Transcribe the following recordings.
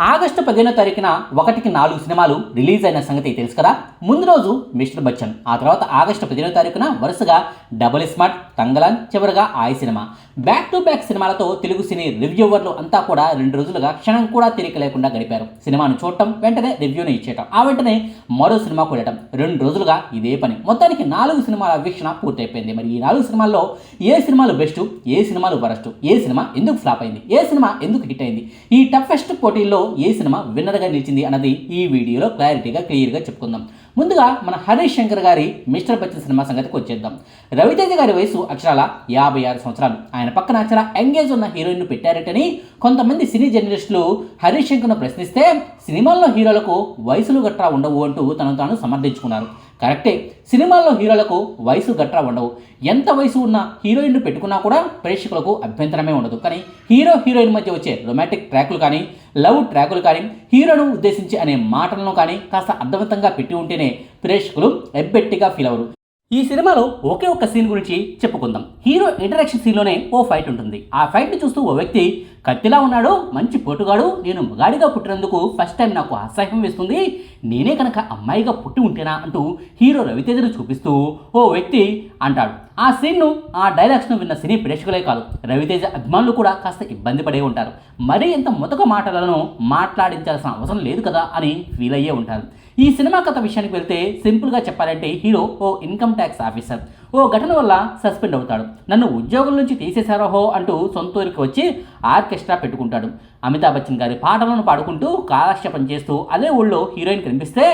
August పదిహేనో తారీఖున ఒకటికి నాలుగు సినిమాలు రిలీజ్ అయిన సంగతి తెలుసు కదా? ముందు రోజు మిస్టర్ బచ్చన్ ఆ తర్వాత ఆగస్టు పదిహేనో తారీఖున వరుసగా డబుల్ స్మార్ట్ తంగలాన్ చివరిగా ఆయ్ సినిమా. బ్యాక్ టు బ్యాక్ సినిమాలతో తెలుగు సినీ రివ్యూవర్లు అంతా కూడా రెండు రోజులుగా క్షణం కూడా తిరిగి లేకుండా గడిపారు. సినిమాను చూడటం వెంటనే రివ్యూని ఇచ్చేయటం ఆ వెంటనే మరో సినిమాకు వెళ్ళటం. రెండు రోజులుగా ఇదే పని. మొత్తానికి నాలుగు సినిమాల వీక్షణ పూర్తయిపోయింది. మరి ఈ నాలుగు సినిమాల్లో ఏ సినిమాలు బెస్ట్ ఏ సినిమాలు వరస్ట్ ఏ సినిమా ఎందుకు ఫ్లాప్ అయింది ఏ సినిమా ఎందుకు హిట్ అయింది? ఈ టఫెస్ట్ పోటీల్లో ఏ సినిమా విన్నర్గా నిలిచింది అన్నది ఈ వీడియోలో క్లారిటీగా క్లియర్గా చెప్పుకుందాం. ముందుగా మన హరీష్ శంకర్ గారి మిస్టర్ బచ్చన్ సినిమా సంగతికి వచ్చేద్దాం. రవితేజ గారి వయసు అక్షరాల యాభై ఆరు సంవత్సరాలు. ఆయన పక్కన చాలా ఎంగేజ్ ఉన్న హీరోయిన్ను పెట్టారటని కొంతమంది సినీ జర్నలిస్టులు హరీష్ శంకర్ను ప్రశ్నిస్తే సినిమాల్లో హీరోలకు వయసులు గట్రా ఉండవు అంటూ తనను తాను సమర్థించుకున్నారు. కరెక్టే. సినిమాల్లో హీరోలకు వయసు గట్రా ఉండవు. ఎంత వయసు ఉన్న హీరోయిన్ను పెట్టుకున్నా కూడా ప్రేక్షకులకు అభ్యంతరమే ఉండదు. కానీ హీరో హీరోయిన్ మధ్య వచ్చే రొమాంటిక్ ట్రాకులు కానీ లవ్ ట్రాకులు కానీ హీరోను ఉద్దేశించి అనే మాటలను కానీ కాస్త అర్థవంతంగా పెట్టి ఉంటేనే ప్రేక్షకులు ఎబ్బెట్టిగా ఫీల్ అవరు ఈ సినిమాలో ఒకే ఒక్క సీన్ గురించి చెప్పుకుందాం. హీరో ఇంటరాక్షన్ సీన్లోనే ఓ ఫైట్ ఉంటుంది. ఆ ఫైట్ని చూస్తూ ఓ వ్యక్తి కత్తిలా ఉన్నాడు మంచి పోటుగాడు నేను మగాడిగా పుట్టినందుకు ఫస్ట్ టైం నాకు అసహ్యం వేస్తుంది నేనే కనుక అమ్మాయిగా పుట్టి ఉంటేనా అంటూ హీరో రవితేజను చూపిస్తూ ఓ వ్యక్తి అంటాడు. ఆ సీన్ను ఆ డైలాగ్స్ను విన్న సినీ ప్రేక్షకులే కాదు రవితేజ అభిమానులు కూడా కాస్త ఇబ్బంది పడే ఉంటారు. మరీ ఇంత ముతక మాటలను మాట్లాడించాల్సిన అవసరం లేదు కదా అని ఫీల్ అయ్యే ఉంటారు. ఈ సినిమా కథ విషయానికి వెళ్తే సింపుల్గా చెప్పాలంటే హీరో ఓ ఇన్కమ్ ట్యాక్స్ ఆఫీసర్. ఓ ఘటన వల్ల సస్పెండ్ అవుతాడు. నన్ను ఉద్యోగం నుంచి తీసేశారో హో అంటూ సొంత ఊరికి వచ్చి ఆర్కెస్ట్రా పెట్టుకుంటాడు. అమితాబ్ బచ్చన్ గారి పాటలను పాడుకుంటూ కాలక్షేపం చేస్తూ అదే ఊళ్ళో హీరోయిన్ కనిపిస్తే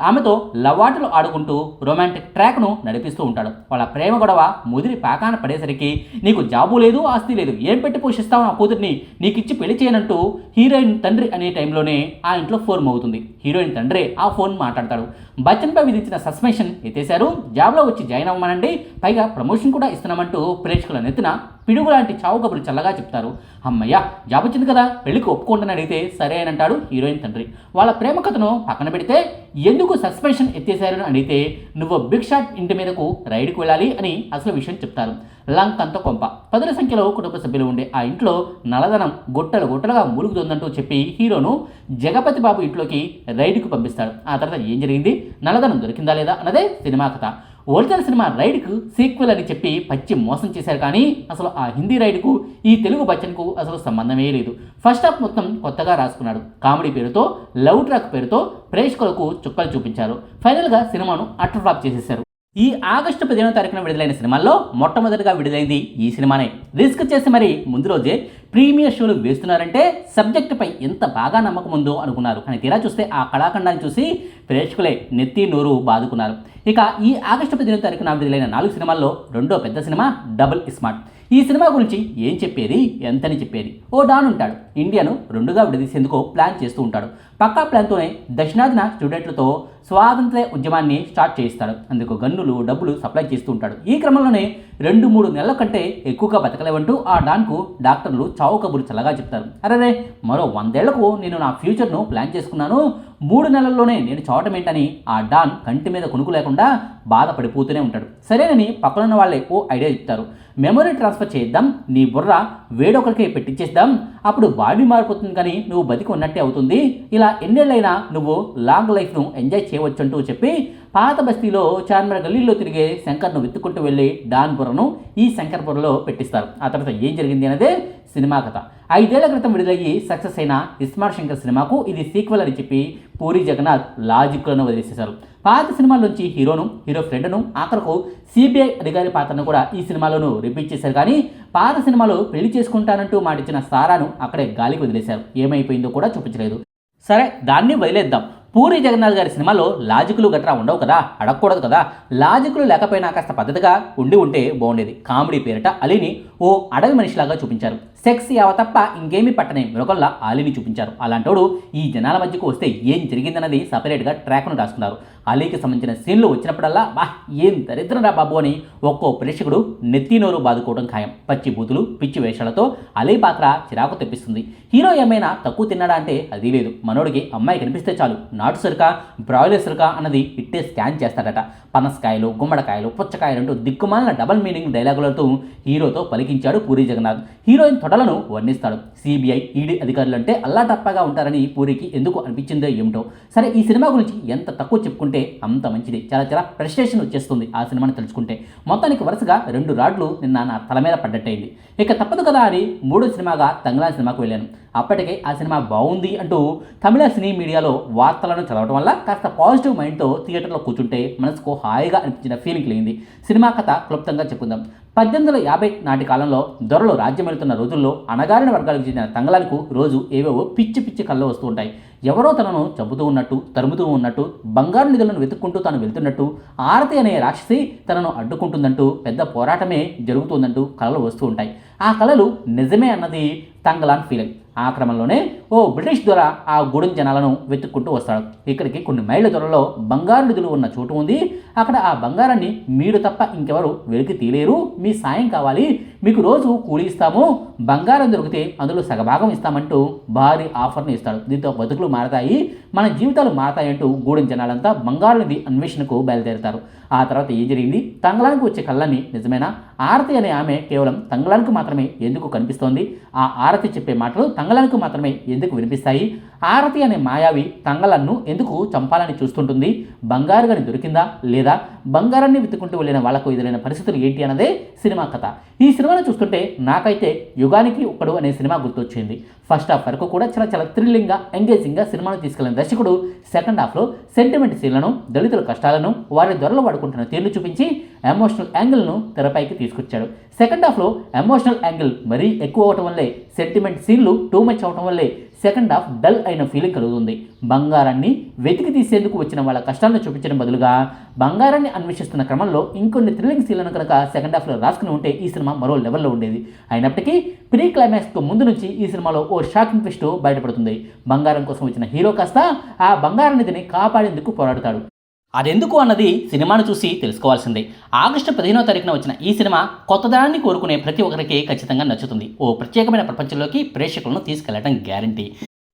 ఆమెతో లవాటలు ఆడుకుంటూ రొమాంటిక్ ట్రాక్ను నడిపిస్తూ ఉంటాడు. వాళ్ళ ప్రేమ గొడవ ముదిరి పాకాన పడేసరికి నీకు జాబు లేదు ఆస్తి లేదు ఏం పెట్టి పోషిస్తావు నా కూతుర్ని? నీకు ఇచ్చి పెళ్ళి చేయనంటూ హీరోయిన్ తండ్రి అనే టైంలోనే ఆ ఇంట్లో ఫోన్ అవుతుంది హీరోయిన్ తండ్రే ఆ ఫోన్ మాట్లాడతాడు. బచ్చన్పై విధించిన సస్పెన్షన్ ఎత్తేశారు. జాబ్లో వచ్చి జాయిన్ అవ్వమనండి. పైగా ప్రమోషన్ కూడా ఇస్తున్నామంటూ ప్రేక్షకుల నెత్తిన పిడుగు లాంటి చావు కబురు చల్లగా చెప్తారు. అమ్మయ్య జాబ్ వచ్చింది కదా పెళ్ళికి ఒప్పుకుంటానని అడిగితే సరే అని అంటాడు హీరోయిన్ తండ్రి. వాళ్ళ ప్రేమ కథను పక్కన పెడితే ఎందుకు సస్పెన్షన్ ఎత్తేశారని అడిగితే నువ్వు బిగ్ షాట్ ఇంటి మీదకు రైడ్కి వెళ్ళాలి అని అసలు విషయం చెప్తారు. లంక్ అంత కొంప. పదుల సంఖ్యలో కుటుంబ సభ్యులు ఉండే ఆ ఇంట్లో నలదనం గుట్టలు గుట్టలుగా మూలుగుతుందంటూ చెప్పి హీరోను జగపతి బాబు ఇంట్లోకి రైడ్కు పంపిస్తాడు. ఆ తర్వాత ఏం జరిగింది? నలదనం దొరికిందా లేదా? అన్నదే సినిమా కథ. ఒరిజినల్ సినిమా రైడ్కు సీక్వెల్ అని చెప్పి పచ్చి మోసం చేశారు కానీ అసలు ఆ హిందీ రైడ్కు ఈ తెలుగు బచ్చన్కు అసలు సంబంధమే లేదు. ఫస్ట్ హాఫ్ మొత్తం కొత్తగా రాసుకున్నాడు. కామెడీ పేరుతో లవ్ ట్రాక్ పేరుతో ప్రేక్షకులకు చుక్కలు చూపించారు. ఫైనల్గా సినిమాను అట్టర్ ఫ్లాప్ చేసేశారు. ఈ ఆగస్టు పదిహేనో తారీఖున విడుదలైన సినిమాల్లో మొట్టమొదటిగా విడుదలైంది ఈ సినిమానే. రిస్క్ చేసి మరి ముందు రోజే ప్రీమియర్ షోలు వేస్తున్నారంటే సబ్జెక్టుపై ఎంత బాగా నమ్మకం ఉందో అనుకున్నారు. కానీ తీరా చూస్తే ఆ కళాఖండాన్ని చూసి ప్రేక్షకులే నెత్తి నోరు బాదుకున్నారు. ఇక ఈ ఆగస్టు పదిహేనో తారీఖున విడుదలైన నాలుగు సినిమాల్లో రెండో పెద్ద సినిమా డబుల్ స్మార్ట్. ఈ సినిమా గురించి ఏం చెప్పేది? ఎంతని చెప్పేది? ఓ డాన్ ఉంటాడు. ఇండియాను రెండుగా విడదీసేందుకు ప్లాన్ చేస్తూ ఉంటాడు. పక్కా ప్లాన్తోనే దక్షిణాదిన స్టూడెంట్లతో స్వాతంత్ర ఉద్యమాన్ని స్టార్ట్ చేయిస్తాడు. అందుకు గన్నులు డబ్బులు సప్లై చేస్తూ ఉంటాడు. ఈ క్రమంలోనే రెండు మూడు నెలల కంటే ఎక్కువగా బతకలేవంటూ ఆ డాన్కు డాక్టర్లు చావు కబురు చల్లగా చెప్తారు. అరే మరో వందేళ్ళకు నేను నా ఫ్యూచర్ను ప్లాన్ చేసుకున్నాను. మూడు నెలల్లోనే నేను చావటం ఏంటని ఆ డాన్ కంటి మీద కొనుక్కు లేకుండా బాధపడిపోతూనే ఉంటాడు. సరేనని పక్కనున్న వాళ్ళే ఓ ఐడియా చెప్తారు. మెమరీ ట్రాన్స్ఫర్ చేద్దాం. నీ బుర్ర వేడొకరికే పెట్టించేద్దాం అప్పుడు బాడీ మారిపోతుంది కానీ నువ్వు బతికి ఉన్నట్టే అవుతుంది. ఇలా ఎన్నేళ్ళైనా నువ్వు లాంగ్ లైఫ్ను ఎంజాయ్ చేయవచ్చు అంటూ చెప్పి పాత బస్తీలో చార్మినార్ గల్లీలో తిరిగే శంకర్ను వెతుక్కుంటూ వెళ్ళి డాన్పురను ఈ శంకర్పురలో పెట్టిస్తారు. ఆ తర్వాత ఏం జరిగింది అనేది సినిమా కథ. ఐదేళ్ళ క్రితం విడుదలయ్యి సక్సెస్ అయిన ఇస్మార్ట్ శంకర్ సినిమాకు ఇది సీక్వెల్ అని చెప్పి పూరి జగన్నాథ్ లాజిక్లను వదిలేసేశారు. పాత సినిమాల్లోంచి హీరోను హీరో ఫ్రెండ్ను ఆఖరకు సిబిఐ అధికారి పాత్రను కూడా ఈ సినిమాలోనూ రిపీట్ చేశారు. కానీ పాత సినిమాలో పెళ్ళి చేసుకుంటానంటూ మాటిచ్చిన సారాను అక్కడే గాలికి వదిలేశారు. ఏమైపోయిందో కూడా చూపించలేదు. సరే దాన్ని వదిలేద్దాం. పూరి జగన్నాథ్ గారి సినిమాలో లాజిక్లు గట్రా ఉండవు కదా అడగకూడదు కదా. లాజిక్లు లేకపోయినా కాస్త పద్ధతిగా ఉండి ఉంటే బాగుండేది. కామెడీ పేరిట అలీని ఓ అడవి మనిషిలాగా చూపించారు. సెక్స్ యావ తప్ప ఇంకేమీ పట్టనే మరొకళ్ళ అలీని చూపించారు. అలాంటోడు ఈ జనాల మధ్యకు వస్తే ఏం జరిగిందన్నది సపరేట్గా ట్రాక్ను రాసుకున్నారు. అలీకి సంబంధించిన సీన్లు వచ్చినప్పుడల్లా బా ఏం దరిద్రం రా బాబు అని ఒక్కో ప్రేక్షకుడు నెత్తినోరు బాదుకోవడం ఖాయం. పచ్చి బూతులు పిచ్చి వేషాలతో అలీ పాత్ర చిరాకు తెప్పిస్తుంది. హీరో ఏమైనా తక్కువ తిన్నాడా అంటే అది లేదు. మనోడికి అమ్మాయి కనిపిస్తే చాలు. నాటు సరుక బ్రాయిలర్ సరుక అన్నది ఇట్టే స్కాన్ చేస్తాడట. పనసకాయలు గుమ్మడికాయలు పుచ్చకాయలు అంటూ దిక్కుమాలిన డబల్ మీనింగ్ డైలాగులతో హీరోతో పలికించాడు పూరి జగన్నాథ్. హీరోయిన్ తొడలను వర్ణిస్తాడు. సిబిఐ ఈడీ అధికారులు అంటే అల్లాటప్పగా ఉంటారని పూరికి ఎందుకు అనిపించిందో ఏమిటో. సరే ఈ సినిమా గురించి ఎంత తక్కువ చెప్పుకుంటే అంత మంచిది. చాలా చాలా ప్రెస్టేషన్ వచ్చేస్తుంది ఆ సినిమాని తెలుసుకుంటే మొత్తానికి వరుసగా రెండు రాడ్లు నిన్న నా తల మీద పడ్డట్టయింది. ఇక తప్పదు కదా అని మూడో సినిమాగా తంగళాన్ సినిమాకు వెళ్ళాను. అప్పటికే ఆ సినిమా బాగుంది అంటూ తమిళ సినీ మీడియాలో వార్తలను చదవడం వల్ల కాస్త పాజిటివ్ మైండ్తో థియేటర్లో కూర్చుంటే మనసుకు హాయిగా అనిపించిన ఫీలింగ్ కలిగింది సినిమా కథ క్లుప్తంగా చెప్పుకుందాం. పద్దెనిమిది వందల యాభై నాటి కాలంలో దొరలు రాజ్యమెళుతున్న రోజుల్లో అణగారిన వర్గాలకు చెందిన తంగళాలకు రోజు ఏవేవో పిచ్చి పిచ్చి కళ్ళు వస్తూ ఉంటాయి. ఎవరో తనను చంపుతూ ఉన్నట్టు తరుముతూ ఉన్నట్టు బంగారు నిధులను వెతుక్కుంటూ తాను వెళ్తున్నట్టు ఆరతి అనే రాక్షసి తనను అడ్డుకుంటుందంటూ పెద్ద పోరాటమే జరుగుతుందంటూ కళలు వస్తూ ఉంటాయి. ఆ కళలు నిజమే అన్నది తంగలాన్ ఫీలింగ్ ఆ క్రమంలోనే ఓ బ్రిటిష్ దొర ఆ గూడెం జనాలను వెతుక్కుంటూ వస్తాడు. ఇక్కడికి కొన్ని మైళ్ళ దొరలో బంగారు నిధులు ఉన్న చోటు ఉంది. అక్కడ ఆ బంగారాన్ని మీరు తప్ప ఇంకెవరు వెలికి తీలేరు. మీ సాయం కావాలి. మీకు రోజు కూలి ఇస్తాము. బంగారం దొరికితే అందులో సగభాగం ఇస్తామంటూ భారీ ఆఫర్ని ఇస్తాడు. దీంతో బతుకులు మారతాయి. మన జీవితాలు మారతాయంటూ గూడెం జనాలంతా బంగారు నిధి అన్వేషణకు బయలుదేరుతారు. ఆ తర్వాత ఏం జరిగింది? తంగళానికి వచ్చే కళ్ళని నిజమేనా? ఆరతి అనే ఆమె కేవలం తంగళానికి మాత్రమే ఎందుకు కనిపిస్తోంది? ఆ ఆరతి చెప్పే మాటలు తంగళానికి మాత్రమే ఎందుకు వినిపిస్తాయి? ఆరతి అనే మాయావి తంగళన్ను ఎందుకు చంపాలని చూస్తుంటుంది? బంగారు గని దొరికిందా లేదా? బంగారాన్ని వెతుకుంటూ వెళ్ళిన వాళ్ళకు ఎదురైన పరిస్థితులు ఏంటి అన్నదే సినిమా కథ. ఈ సినిమాను చూస్తుంటే నాకైతే యుగానికి ఒక్కడు అనే సినిమా గుర్తొచ్చింది ఫస్ట్ హాఫ్ వరకు కూడా చాలా చాలా థ్రిల్లింగ్గా ఎంగేజింగ్గా సినిమాను తీసుకెళ్ళిన దర్శకుడు సెకండ్ హాఫ్లో సెంటిమెంట్ సీన్లను దళితుల కష్టాలను వారి దొరలు వాడుకుంటున్న తీర్లు చూపించి ఎమోషనల్ యాంగిల్ను తెరపైకి తీసుకొచ్చాడు. సెకండ్ హాఫ్లో ఎమోషనల్ యాంగిల్ మరీ ఎక్కువ అవటం వల్లే సెంటిమెంట్ సీన్లు టూ మచ్ అవటం వల్లే సెకండ్ హాఫ్ డల్ అయిన ఫీలింగ్ కలుగుతుంది. బంగారాన్ని వెతికి తీసేందుకు వచ్చిన వాళ్ళ కష్టాలను చూపించడం బదులుగా బంగారాన్ని అన్వేషిస్తున్న క్రమంలో ఇంకొన్ని థ్రిల్లింగ్ సీన్లను కనుక సెకండ్ హాఫ్లో రాసుకుని ఉంటే ఈ సినిమా మరో లెవెల్లో ఉండేది. అయినప్పటికీ ప్రీ క్లైమాక్స్కు ముందు నుంచి ఈ సినిమాలో ఓ షాకింగ్ ట్విస్ట్ బయటపడుతుంది. బంగారం కోసం వచ్చిన హీరో కాస్త ఆ బంగారం నిధిని కాపాడేందుకు పోరాడతాడు. అదెందుకు అన్నది సినిమాను చూసి తెలుసుకోవాల్సిందే. ఆగస్టు పదిహేనో తారీఖున వచ్చిన ఈ సినిమా కొత్తదనాన్ని కోరుకునే ప్రతి ఒక్కరికి ఖచ్చితంగా నచ్చుతుంది. ఓ ప్రత్యేకమైన ప్రపంచంలోకి ప్రేక్షకులను తీసుకెళ్ళడం గ్యారంటీ.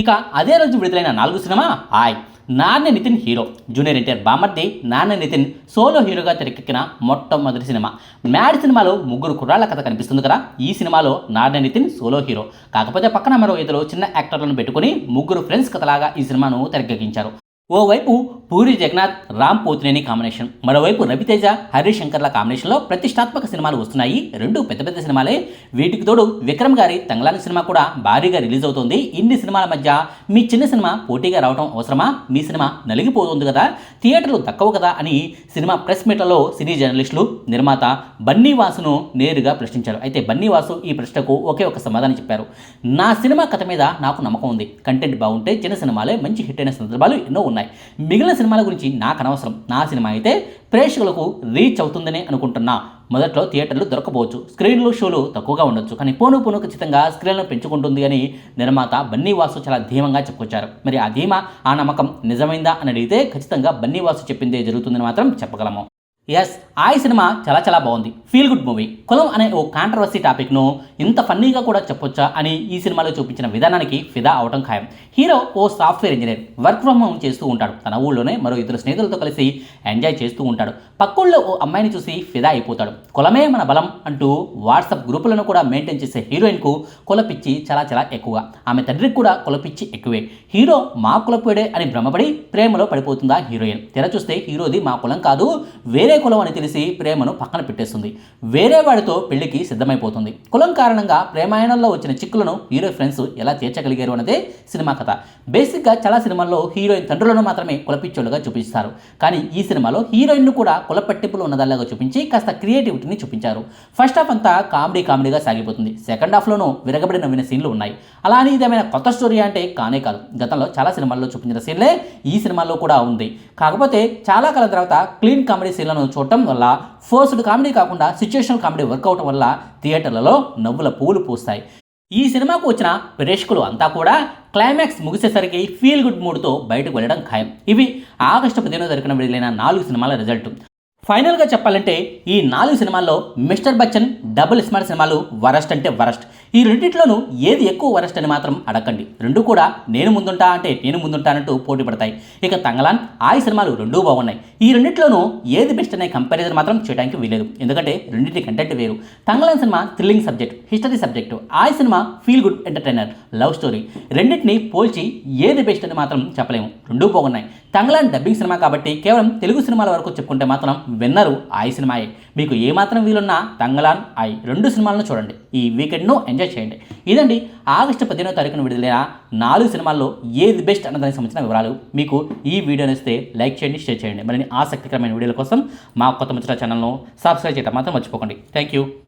ఇక అదే రోజు విడుదలైన నాలుగు సినిమా ఆయ్. నాన్న నితిన్ హీరో జూనియర్ ఎన్టీఆర్ బామర్ది నాన్న నితిన్ సోలో హీరోగా తెరకెక్కిన మొట్టమొదటి సినిమా. మ్యాడ్ సినిమాలో ముగ్గురు కుర్రాళ్ళ కథ కనిపిస్తుంది కదా ఈ సినిమాలో నాన్న నితిన్ సోలో హీరో. కాకపోతే పక్కన మరో ఇద్దరు చిన్న యాక్టర్లను పెట్టుకుని ముగ్గురు ఫ్రెండ్స్ కథలాగా ఈ సినిమాను తెరకెక్కించారు. ఓవైపు పూరి జగన్నాథ్ రామ్ పోతినేని కాంబినేషన్. మరోవైపు రవితేజ హరీష్ శంకర్ల కాంబినేషన్లో ప్రతిష్టాత్మక సినిమాలు వస్తున్నాయి. రెండు పెద్ద పెద్ద సినిమాలే. వీటికి తోడు విక్రమ్ గారి తంగలాని సినిమా కూడా భారీగా రిలీజ్ అవుతోంది. ఇన్ని సినిమాల మధ్య మీ చిన్న సినిమా పోటీగా రావడం అవసరమా? మీ సినిమా నలిగిపోతుంది కదా? థియేటర్లు తక్కువ కదా అని సినిమా ప్రెస్ మీట్లలో సినీ జర్నలిస్టులు నిర్మాత బన్నీ వాసును నేరుగా ప్రశ్నించారు. అయితే బన్నీ వాసు ఈ ప్రశ్నకు ఒకే ఒక సమాధానం చెప్పారు. నా సినిమా కథ మీద నాకు నమ్మకం ఉంది. కంటెంట్ బాగుంటే చిన్న సినిమాలే మంచి హిట్ అయిన సందర్భాలు ఎన్నో ఉన్నాయి. మిగిలిన సినిమాల గురించి నాకు అనవసరం. నా సినిమా అయితే ప్రేక్షకులకు రీచ్ అవుతుందని అనుకుంటున్నా. మొదట్లో థియేటర్లు దొరకపోవచ్చు స్క్రీన్లు షోలు తక్కువగా ఉండొచ్చు. కానీ పోను పోను ఖచ్చితంగా స్క్రీన్లను పెంచుకుంటుంది అని నిర్మాత బన్నీ వాసు చాలా ధీమంగా చెప్పుకొచ్చారు. మరి ఆ ధీమా ఆ నమ్మకం నిజమైందా అని అడిగితే ఖచ్చితంగా బన్నీ వాసు చెప్పిందే జరుగుతుందని మాత్రం చెప్పగలము. ఎస్ ఆ సినిమా చాలా చాలా బాగుంది. ఫీల్ గుడ్ మూవీ కులం అనే ఓ కాంట్రవర్సీ టాపిక్ను ఇంత ఫన్నీగా కూడా చెప్పొచ్చా అని ఈ సినిమాలో చూపించిన విధానానికి ఫిదా అవటం ఖాయం. Hero oh software engineer work from home చేస్తూ ఉంటాడు. తన ఊళ్ళోనే మరో ఇద్దరు స్నేహితులతో కలిసి ఎంజాయ్ చేస్తూ ఉంటాడు. పక్కూళ్ళో ఓ అమ్మాయిని చూసి ఫిదా అయిపోతాడు. కులమే మన బలం అంటూ వాట్సాప్ గ్రూపులను కూడా మెయింటైన్ చేసే హీరోయిన్కు కులపిచ్చి చాలా చాలా ఎక్కువ ఆమె తండ్రికి కూడా కులపిచ్చి ఎక్కువే. హీరో మా కులపుడే అని భ్రమపడి ప్రేమలో పడిపోతుందా హీరోయిన్? తెర చూస్తే హీరోది మా కులం కాదు వేరే కులం అని తెలిసి ప్రేమను పక్కన పెట్టేస్తుంది. వేరే వాడితో పెళ్ళికి సిద్ధమైపోతుంది. కులం కారణంగా ప్రేమాయణంలో వచ్చిన చిక్కులను హీరో ఫ్రెండ్స్ ఎలా తీర్చగలిగారు అన్నదే సినిమా కథ. బేసిక్గా చాలా సినిమాల్లో హీరోయిన్ తండ్రులను మాత్రమే కులపిచ్చోళ్ళుగా చూపిస్తారు. కానీ ఈ సినిమాలో హీరోయిన్ను కూడా కుల పట్టింపులు ఉన్నదాల్లాగా చూపించి కాస్త క్రియేటివిటీని చూపించారు. ఫస్ట్ హాఫ్ అంతా కామెడీ కామెడీగా సాగిపోతుంది. సెకండ్ హాఫ్లోనూ విరగబడి నవ్విన సీన్లు ఉన్నాయి. అలా అని ఇదేమైనా కొత్త స్టోరీ అంటే కానే కాదు. గతంలో చాలా సినిమాల్లో చూపించిన సీన్లే ఈ సినిమాలో కూడా ఉంది. కాకపోతే చాలా కాలం తర్వాత క్లీన్ కామెడీ సీన్లను చూడటం వల్ల ఫోర్స్డ్ కామెడీ కాకుండా సిచ్యుయేషనల్ కామెడీ వర్క్ అవటం వల్ల థియేటర్లలో నవ్వుల పూలు పూస్తాయి. ఈ సినిమాకు వచ్చిన ప్రేక్షకులు అంతా కూడా క్లైమాక్స్ ముగిసేసరికి ఫీల్ గుడ్ మూడ్తో బయటకు వెళ్ళడం ఖాయం. ఇవి ఆగస్టు పదిహేనో జరిగిన విడుదలైన నాలుగు సినిమాల రిజల్ట్ ఫైనల్గా చెప్పాలంటే ఈ నాలుగు సినిమాల్లో మిస్టర్ బచ్చన్ డబుల్ స్మార్ట్ సినిమాలు వరస్ట్ అంటే వరస్ట్. ఈ రెండింటిలోనూ ఏది ఎక్కువ వరస్ట్ అని మాత్రం అడగండి రెండు కూడా నేను ముందుంటా అంటే నేను ముందుంటానంటూ పోటీ పడతాయి. ఇక తంగలాన్ ఆయి సినిమాలు రెండూ బాగున్నాయి. ఈ రెండింటిలోనూ ఏది బెస్ట్ అనే కంపారిజన్ మాత్రం చేయడానికి వీలేదు ఎందుకంటే రెండింటి కంటెంట్ వేరు. Thangalaan cinema thrilling subject history subject Aay cinema feel good entertainer love story రెండింటిని పోల్చి ఏది బెస్ట్ అని మాత్రం చెప్పలేము. రెండూ బాగున్నాయి. తంగలాన్ డబ్బింగ్ సినిమా కాబట్టి కేవలం తెలుగు సినిమాల వరకు చెప్పుకుంటే మాత్రం విన్నరు ఆయి సినిమాయే. మీకు ఏమాత్రం వీలున్నా తంగలాన్ ఐ రెండు సినిమాలను చూడండి. ఈ వీకెండ్ను ఎంజాయ్ చేయండి. ఇదండి ఆగస్టు పదిహేనో తారీఖున విడుదలైన నాలుగు సినిమాల్లో ఏది బెస్ట్ అన్నదానికి సంబంధించిన వివరాలు. మీకు ఈ వీడియో నచ్చితే లైక్ చేయండి షేర్ చేయండి. మరిన్ని ఆసక్తికరమైన వీడియోల కోసం మా కొత్త ముచ్చట ఛానల్ను సబ్స్క్రైబ్ చేయడం మాత్రం మర్చిపోకండి. Thank you